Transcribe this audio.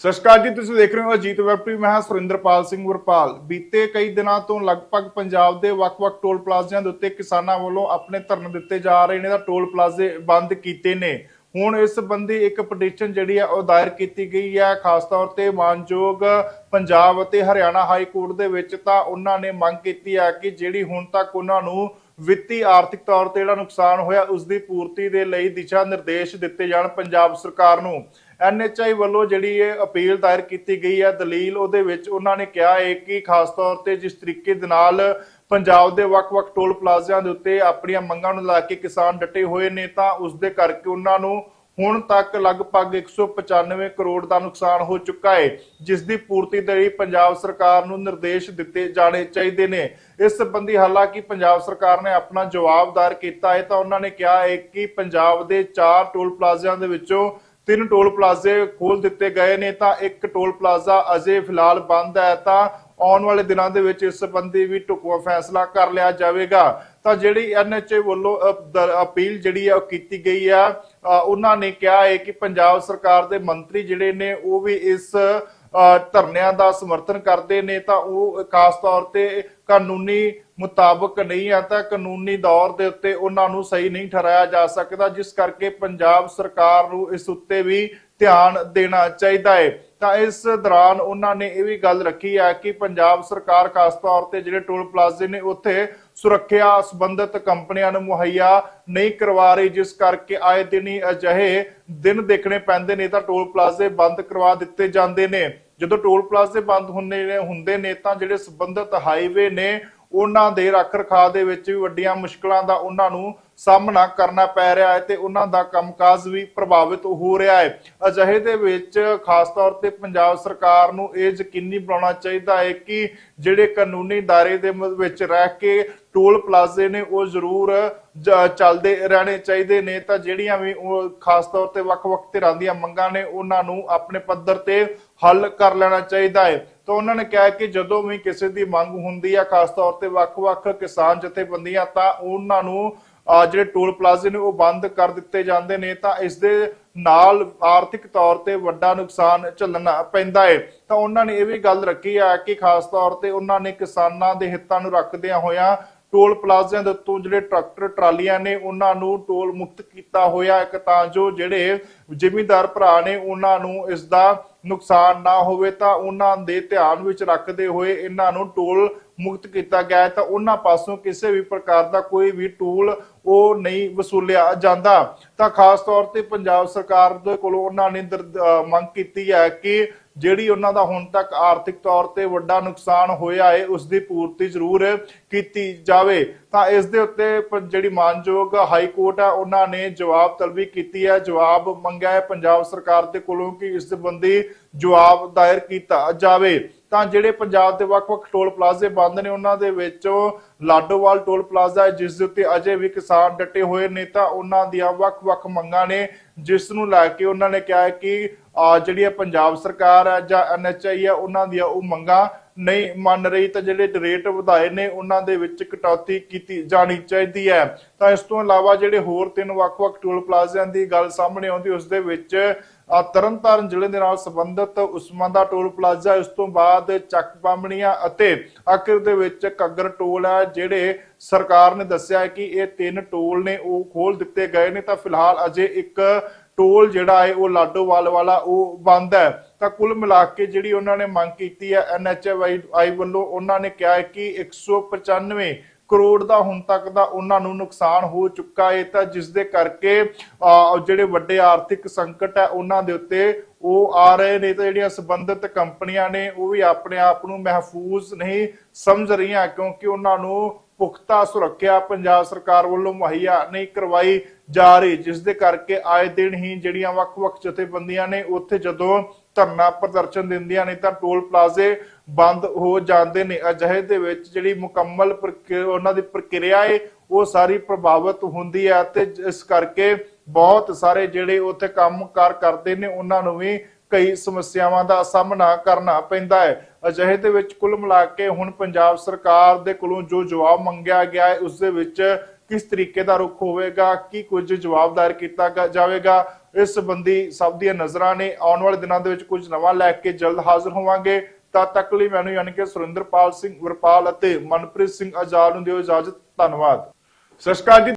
ਸਤਿ ਸ਼੍ਰੀ ਅਕਾਲ ਜੀ, ਤੁਸੀਂ ਦੇਖ ਰਹੇ ਹੋ ਅਜੀਤ ਵੈਬ ਮੈਂ ਹਾਂ ਸੁਰਿੰਦਰਪਾਲ ਸਿੰਘ ਵਰਪਾਲ। ਬੀਤੇ ਕਈ ਦਿਨਾਂ ਤੋਂ ਲਗਭਗ ਪੰਜਾਬ ਦੇ ਵੱਖ-ਵੱਖ ਟੋਲ ਪਲਾਜ਼ਿਆਂ ਦੇ ਉੱਤੇ ਕਿਸਾਨਾਂ ਵੱਲੋਂ ਆਪਣੇ ਧਰਨੇ ਦਿੱਤੇ ਜਾ ਰਹੇ ਨੇ ਤਾਂ ਟੋਲ ਪਲਾਜ਼ੇ ਬੰਦ ਕੀਤੇ ਨੇ। ਹੁਣ ਇਸ ਸੰਬੰਧੀ ਇੱਕ ਪਟੀਸ਼ਨ ਜਿਹੜੀ ਹੈ ਉਹ ਦਾਇਰ ਕੀਤੀ ਗਈ ਹੈ ਖਾਸ ਤੌਰ ਤੇ ਮਾਨਯੋਗ ਪੰਜਾਬ ਅਤੇ ਹਰਿਆਣਾ ਹਾਈ ਕੋਰਟ ਦੇ ਵਿੱਚ ਤਾਂ ਉਹਨਾਂ ਨੇ ਮੰਗ ਕੀਤੀ ਹੈ ਕਿ ਜਿਹੜੀ ਹੁਣ ਤੱਕ ਉਹਨਾਂ ਨੂੰ ਵਿੱਤੀ ਆਰਥਿਕ ਤੌਰ ਤੇ ਜਿਹੜਾ ਨੁਕਸਾਨ ਹੋਇਆ, ਉਸ ਦੀ ਪੂਰਤੀ ਦੇ ਲਈ ਦਿਸ਼ਾ ਨਿਰਦੇਸ਼ ਦਿੱਤੇ ਜਾਣ ਪੰਜਾਬ ਸਰਕਾਰ ਨੂੰ। ਐਨਐਚਆਈ ਵੱਲੋਂ ਜਿਹੜੀ ਇਹ ਅਪੀਲ ਦਾਇਰ ਕੀਤੀ ਗਈ ਹੈ ਦਲੀਲ ਉਹਦੇ ਵਿੱਚ ਉਹਨਾਂ ਨੇ ਕਿਹਾ ਹੈ ਕਿ ਖਾਸ ਤੌਰ ਤੇ ਜਿਸ ਤਰੀਕੇ ਦੇ ਨਾਲ ਪੰਜਾਬ ਦੇ ਵੱਖ-ਵੱਖ ਟੋਲ ਪਲਾਜ਼ਿਆਂ ਦੇ ਉੱਤੇ ਆਪਣੀਆਂ ਮੰਗਾਂ ਨੂੰ ਲੈ ਕੇ ਕਿਸਾਨ ਡਟੇ ਹੋਏ ਨੇ ਤਾਂ ਉਸ ਦੇ ਕਰਕੇ ਉਹਨਾਂ ਨੂੰ ਹੁਣ ਤੱਕ ਲਗਭਗ 195 ਕਰੋੜ ਦਾ ਨੁਕਸਾਨ ਹੋ ਚੁੱਕਾ ਹੈ, ਜਿਸ ਦੀ ਪੂਰਤੀ ਦੇ ਲਈ ਪੰਜਾਬ ਸਰਕਾਰ ਨੂੰ ਨਿਰਦੇਸ਼ ਦਿੱਤੇ ਜਾਣੇ ਚਾਹੀਦੇ ਨੇ। ਇਸ ਸੰਬੰਧੀ ਹਾਲਾਂਕਿ ਪੰਜਾਬ ਸਰਕਾਰ ਨੇ ਆਪਣਾ ਜਵਾਬ ਦਾਇਰ ਕੀਤਾ ਹੈ ਤਾਂ ਉਹਨਾਂ ਨੇ ਕਿਹਾ ਹੈ ਕਿ ਪੰਜਾਬ ਦੇ ਚਾਰ ਟੋਲ ਪਲਾਜ਼ਿਆਂ ਦੇ ਵਿੱਚੋਂ ਤਿੰਨ ਟੋਲ ਪਲਾਜ਼ੇ ਖੋਲ ਦਿੱਤੇ ਗਏ ਨੇ, ਤਾਂ ਇੱਕ ਟੋਲ ਪਲਾਜ਼ਾ ਅਜੇ ਫਿਲਹਾਲ ਬੰਦ ਹੈ, ਤਾਂ ਆਉਣ ਵਾਲੇ ਦਿਨਾਂ ਦੇ ਵਿੱਚ ਇਸ ਸੰਬੰਧੀ ਵੀ ਢੁਕਵਾਂ ਫੈਸਲਾ ਕਰ ਲਿਆ ਜਾਵੇਗਾ। ਤਾਂ ਜਿਹੜੀ ਐਨਐਚਏ ਵੱਲੋਂ ਅਪੀਲ ਜਿਹੜੀ ਹੈ ਉਹ ਕੀਤੀ ਗਈ ਆ ਉਹਨਾਂ ਨੇ ਕਿਹਾ ਹੈ ਕਿ ਪੰਜਾਬ ਸਰਕਾਰ ਦੇ ਮੰਤਰੀ ਜਿਹੜੇ ਨੇ, ਉਹ ਵੀ ਇਸ ਧਰਨਿਆਂ ਦਾ ਸਮਰਥਨ ਕਰਦੇ ਨੇ, ਤਾਂ ਉਹ ਖਾਸ ਤੌਰ ਤੇ ਕਾਨੂੰਨੀ ਮੁਤਾਬਕ ਨਹੀਂ ਹੈ ਤਾਂ ਕਾਨੂੰਨੀ ਦੌਰ ਦੇ ਉੱਤੇ ਉਹਨਾਂ ਨੂੰ ਸਹੀ ਨਹੀਂ ਠਹਿਰਾਇਆ ਜਾ ਸਕਦਾ, ਜਿਸ ਕਰਕੇ ਪੰਜਾਬ ਸਰਕਾਰ ਨੂੰ ਇਸ ਉੱਤੇ ਵੀ ਧਿਆਨ ਦੇਣਾ ਚਾਹੀਦਾ ਹੈ। ਤਾਂ ਇਸ ਦੌਰਾਨ ਉਹਨਾਂ ਨੇ ਇਹ ਵੀ ਗੱਲ ਰੱਖੀ ਹੈ ਕਿ ਪੰਜਾਬ ਸਰਕਾਰ ਖਾਸ ਤੌਰ ਤੇ ਜਿਹੜੇ ਟੋਲ ਪਲਾਜ਼ੇ ਨੇ, ਉੱਥੇ ਸੁਰੱਖਿਆ ਸੰਬੰਧਿਤ ਕੰਪਨੀਆਂ ਨੂੰ ਮੁਹੱਈਆ ਨਹੀਂ ਕਰਵਾ ਰਹੀ, ਜਿਸ ਕਰਕੇ ਆਏ ਦਿਨ ਹੀ ਅਜਿਹੇ ਦਿਨ ਦੇਖਣੇ ਪੈਂਦੇ ਨੇ, ਤਾਂ ਟੋਲ ਪਲਾਜ਼ੇ ਬੰਦ ਕਰਵਾ ਦਿੱਤੇ ਜਾਂਦੇ ਨੇ। ਜਦੋਂ ਟੋਲ ਪਲਾਜ਼ੇ ਬੰਦ ਹੁੰਦੇ ਨੇ ਹੁੰਦੇ ਨੇ ਤਾਂ ਜਿਹੜੇ ਸੰਬੰਧਿਤ ਹਾਈਵੇ ਨੇ ਉਹਨਾਂ ਦੇ ਰੱਖ ਰਖਾਅ ਦੇ ਵਿੱਚ ਵੀ ਵੱਡੀਆਂ ਮੁਸ਼ਕਲਾਂ ਦਾ ਉਹਨਾਂ ਨੂੰ ਸਾਹਮਣਾ ਕਰਨਾ ਪੈ ਰਿਹਾ ਹੈ ਤੇ ਉਹਨਾਂ ਦਾ ਕੰਮਕਾਜ ਵੀ ਪ੍ਰਭਾਵਿਤ ਹੋ ਰਿਹਾ ਹੈ। ਅਜਿਹੇ ਦੇ ਵਿੱਚ ਖਾਸ ਤੌਰ ਤੇ ਪੰਜਾਬ ਸਰਕਾਰ ਨੂੰ ਇਹ ਯਕੀਨੀ ਬਣਾਉਣਾ ਚਾਹੀਦਾ ਹੈ ਕਿ ਜਿਹੜੇ ਕਾਨੂੰਨੀ ਦਾਇਰੇ ਦੇ ਵਿੱਚ ਰਹਿ ਕੇ ਟੋਲ ਪਲਾਜ਼ੇ ਨੇ ਉਹ ਜ਼ਰੂਰ ਚੱਲਦੇ ਰਹਿਣੇ ਚਾਹੀਦੇ ਨੇ ਤਾਂ ਜਿਹੜੀਆਂ ਵੀ ਖਾਸ ਤੌਰ ਤੇ ਵੱਖ-ਵੱਖ ਧਿਰਾਂ ਦੀਆਂ ਮੰਗਾਂ ਨੇ ਉਹਨਾਂ ਨੂੰ ਆਪਣੇ ਪੱਧਰ ਤੇ ਹੱਲ ਕਰ ਲੈਣਾ ਚਾਹੀਦਾ ਹੈ। ਤਾਂ ਉਹਨਾਂ ਨੇ ਕਿਹਾ ਕਿ ਜਦੋਂ ਵੀ ਕਿਸੇ ਦੀ ਮੰਗ ਹੁੰਦੀ ਹੈ ਖਾਸ ਤੌਰ ਤੇ ਵੱਖ-ਵੱਖ ਕਿਸਾਨ ਜਥੇਬੰਦੀਆਂ, ਤਾਂ ਉਹਨਾਂ ਨੂੰ ਜਿਹੜੇ ਟੋਲ ਪਲਾਜ਼ੇ ਨੇ ਉਹ ਬੰਦ ਕਰ ਦਿੱਤੇ ਜਾਂਦੇ ਨੇ, ਤਾਂ ਇਸ ਦੇ ਨਾਲ ਆਰਥਿਕ ਤੌਰ ਤੇ ਵੱਡਾ ਨੁਕਸਾਨ ਝੱਲਣਾ ਪੈਂਦਾ ਹੈ ਤਾਂ ਉਹਨਾਂ ਨੇ ਇਹ ਵੀ ਗੱਲ ਰੱਖੀ ਹੈ ਕਿ ਖਾਸ ਤੌਰ ਤੇ ਉਹਨਾਂ ਨੇ ਕਿਸਾਨਾਂ ਦੇ ਹਿੱਤਾਂ ਨੂੰ ਰੱਖਦਿਆਂ ਹੋਇਆਂ ਟੋਲ ਪਲਾਜ਼ਿਆਂ ਦੇ ਉੱਤੋਂ ਜਿਹੜੇ ਟਰੈਕਟਰ, ਟਰਾਲੀਆਂ ਨੇ, ਉਹਨਾਂ ਨੂੰ ਟੋਲ ਮੁਕਤ ਕੀਤਾ ਹੋਇਆ ਇੱਕ ਤਾਂ ਜੋ ਜਿਹੜੇ ਜ਼ਿਮੀਂਦਾਰ ਭਰਾ ਨੇ, ਉਹਨਾਂ ਨੂੰ ਇਸ ਦਾ ਨੁਕਸਾਨ ਨਾ ਹੋਵੇ, ਤਾਂ ਉਹਨਾਂ ਦੇ ਧਿਆਨ ਵਿੱਚ ਰੱਖਦੇ ਹੋਏ ਇਹਨਾਂ ਨੂੰ ਟੋਲ ਮੁਕਤ ਕੀਤਾ ਗਿਆ ਹੈ। ਤਾਂ ਉਹਨਾਂ ਪਾਸੋਂ ਕਿਸੇ ਵੀ ਪ੍ਰਕਾਰ ਦਾ ਕੋਈ ਵੀ ਟੂਲ ਉਹ ਨਹੀਂ ਵਸੂਲਿਆ ਜਾਂਦਾ। ਤਾਂ ਖਾਸ ਤੌਰ ਤੇ ਪੰਜਾਬ ਸਰਕਾਰ ਦੇ ਕੋਲੋਂ ਉਹਨਾਂ ਨੇ ਦਰ- ਮੰਗ ਕੀਤੀ ਹੈ ਕਿ ਜਿਹੜੀ ਉਹਨਾਂ ਦਾ ਹੁਣ ਤੱਕ ਆਰਥਿਕ ਤੌਰ ਤੇ ਵੱਡਾ ਨੁਕਸਾਨ ਹੋਇਆ ਹੈ ਉਸ ਦੀ ਪੂਰਤੀ ਜ਼ਰੂਰ ਕੀਤੀ ਜਾਵੇ। ਤਾਂ ਇਸ ਦੇ ਉੱਤੇ ਜਿਹੜੀ ਮਾਨਯੋਗ ਹਾਈ ਕੋਰਟ ਹੈ ਉਹਨਾਂ ਨੇ ਜਵਾਬ ਤਲਬੀ ਕੀਤੀ ਹੈ। ਜਵਾਬ ਮੰਗਿਆ ਹੈ ਪੰਜਾਬ ਸਰਕਾਰ ਦੇ ਕੋਲੋਂ ਕਿ ਇਸ ਸੰਬੰਧੀ ਜਵਾਬ ਦਾਇਰ ਕੀਤਾ ਜਾਵੇ। ਤਾਂ ਜਿਹੜੇ ਪੰਜਾਬ ਦੇ ਵੱਖ-ਵੱਖ ਟੋਲ ਪਲਾਜ਼ੇ ਬੰਦ ਨੇ, ਉਹਨਾਂ ਦੇ ਵਿੱਚੋਂ ਲਾਡੋਵਾਲ ਟੋਲ ਪਲਾਜ਼ਾ ਹੈ, ਜਿਸ ਦੇ ਉੱਤੇ ਅਜੇ ਵੀ ਕਿਸਾਨ ਡਟੇ ਹੋਏ ਨੇ, ਤਾਂ ਉਹਨਾਂ ਦੀਆਂ ਵੱਖ-ਵੱਖ ਮੰਗਾਂ ਨੇ ਜਿਸ ਨੂੰ ਲੈ ਕੇ ਉਹਨਾਂ ਨੇ ਕਿਹਾ ਕਿ ਜਿਹੜੀ ਇਹ ਪੰਜਾਬ ਸਰਕਾਰ ਹੈ ਜਾਂ ਐਨਐਚਆਈ ਹੈ ਉਹਨਾਂ ਦੀਆਂ ਉਹ ਮੰਗਾਂ ਨਹੀਂ ਮੰਨ ਰਹੀ ਤਾਂ ਜਿਹੜੇ ਰੇਟ ਵਧਾਏ ਨੇ ਉਹਨਾਂ ਦੇ ਵਿੱਚ ਕਟੌਤੀ ਕੀਤੀ ਜਾਣੀ ਚਾਹੀਦੀ ਹੈ। ਤਾਂ ਇਸ ਤੋਂ ਇਲਾਵਾ ਜਿਹੜੇ ਹੋਰ ਤਿੰਨ ਵੱਖ-ਵੱਖ ਟੋਲ ਪਲਾਜ਼ਿਆਂ ਦੀ ਗੱਲ ਸਾਹਮਣੇ ਆਉਂਦੀ ਉਸ ਦੇ ਵਿੱਚ ਅਹ, ਤਰਨਤਾਰਨ ਜ਼ਿਲ੍ਹੇ ਦੇ ਨਾਲ ਸੰਬੰਧਿਤ ਉਸਮਾਨ ਦਾ ਟੋਲ ਪਲਾਜ਼ਾ ਇਸ ਤੋਂ ਬਾਅਦ ਚੱਕ ਬਾਮਣੀਆਂ ਅਤੇ ਆਖਿਰ ਦੇ ਵਿੱਚ ਕੱਗਰ ਟੋਲ ਹੈ ਜਿਹੜੇ ਸਰਕਾਰ ਨੇ ਦੱਸਿਆ ਹੈ ਕਿ ਇਹ ਤਿੰਨ ਟੋਲ ਨੇ ਉਹ ਖੋਲ ਦਿੱਤੇ ਗਏ ਨੇ, ਤਾਂ ਫਿਲਹਾਲ ਅਜੇ ਇੱਕ ਟੋਲ ਜਿਹੜਾ ਹੈ ਉਹ ਲਾਡੋਵਾਲ ਵਾਲਾ ਉਹ ਬੰਦ ਹੈ। ਤਾਂ ਕੁੱਲ ਮਿਲਾ ਕੇ ਜਿਹੜੀ ਉਹਨਾਂ ਨੇ ਮੰਗ ਕੀਤੀ ਹੈ, ਐਨਐਚਆਈ ਵੱਲੋਂ ਉਹਨਾਂ ਨੇ ਕਿਹਾ ਹੈ ਕਿ 195 ਕਰੋੜ ਦਾ ਹੁਣ ਤੱਕ ਦਾ ਉਹਨਾਂ ਨੂੰ ਨੁਕਸਾਨ ਹੋ ਚੁੱਕਾ ਹੈ। ਤਾਂ ਜਿਸ ਦੇ ਕਰਕੇ ਜਿਹੜੇ ਵੱਡੇ ਆਰਥਿਕ ਸੰਕਟ ਹੈ, ਉਹਨਾਂ ਦੇ ਉੱਤੇ ਉਹ ਆ ਰਹੇ ਨੇ ਤਾਂ ਜਿਹੜੀਆਂ ਸੰਬੰਧਿਤ ਕੰਪਨੀਆਂ ਨੇ, ਉਹ ਵੀ ਆਪਣੇ ਆਪ ਨੂੰ ਮਹਿਫੂਜ਼ ਨਹੀਂ ਸਮਝ ਰਹੀਆਂ, ਕਿਉਂਕਿ ਉਹਨਾਂ ਨੂੰ ਪੁਖਤਾ ਸੁਰੱਖਿਆ ਪੰਜਾਬ ਸਰਕਾਰ ਵੱਲੋਂ ਮੁਹੱਈਆ ਨਹੀਂ ਕਰਵਾਈ ਜਾ ਰਹੀ, ਜਿਸ ਦੇ ਕਰਕੇ ਆਏ ਦਿਨ ਹੀ ਜਿਹੜੀਆਂ ਵੱਖ-ਵੱਖ ਜਥੇਬੰਦੀਆਂ ਨੇ ਉੱਥੇ ਜਦੋਂ ਧਰਨਾ ਪ੍ਰਦਰਸ਼ਨ ਦਿੰਦੀਆਂ ਨੇ ਤਾਂ ਟੋਲ ਪਲਾਜ਼ੇ ਬੰਦ ਹੋ ਜਾਂਦੇ ਨੇ। ਅਜਿਹੇ ਦੇ ਵਿੱਚ ਜਿਹੜੀ ਮੁਕੰਮਲ ਪ੍ਰਕਿ- ਉਹਨਾਂ ਦੀ ਪ੍ਰਕਿਰਿਆ ਏ, ਉਹ ਸਾਰੀ ਪ੍ਰਭਾਵਿਤ ਹੁੰਦੀ ਹੈ ਤੇ ਇਸ ਕਰਕੇ ਬਹੁਤ ਸਾਰੇ ਜਿਹੜੇ ਉੱਥੇ ਕੰਮਕਾਰ ਕਰਦੇ ਨੇ, ਉਹਨਾਂ ਨੂੰ ਵੀ ਕਈ ਸਮੱਸਿਆਵਾਂ ਦਾ ਸਾਹਮਣਾ ਕਰਨਾ ਪੈਂਦਾ ਹੈ। ਅਜਿਹੇ ਦੇ ਵਿੱਚ ਕੁੱਲ ਮਿਲਾ ਕੇ ਹੁਣ ਪੰਜਾਬ ਸਰਕਾਰ ਦੇ ਕੋਲੋਂ ਜੋ ਜਵਾਬ ਮੰਗਿਆ ਗਿਆ ਹੈ, ਉਸ ਦੇ ਵਿੱਚ ਕਿਸ ਤਰੀਕੇ ਦਾ ਰੁਖ ਹੋਵੇਗਾ, ਕੀ ਕੁਝ ਜਵਾਬਦਾਰ ਕੀਤਾ ਜਾਵੇਗਾ, ਇਸ ਸੰਬੰਧੀ ਸਭ ਦੀਆਂ ਨਜ਼ਰਾਂ ਨੇ। ਆਉਣ ਵਾਲੇ ਦਿਨਾਂ ਦੇ ਵਿੱਚ ਕੁਝ ਨਵਾਂ ਲੈ ਕੇ ਜਲਦ ਹਾਜ਼ਰ ਹੋਵਾਂਗੇ। ਤਦ ਤੱਕ ਲਈ ਮੈਨੂੰ ਯਾਨੀ ਕਿ ਸੁਰਿੰਦਰਪਾਲ ਸਿੰਘ ਵਰਪਾਲ ਅਤੇ ਮਨਪ੍ਰੀਤ ਸਿੰਘ ਆਜ਼ਾਦ ਨੂੰ ਦਿਓ ਇਜਾਜ਼ਤ। ਧੰਨਵਾਦ। ਸਤਿ ਸ਼੍ਰੀ ਅਕਾਲ ਜੀ।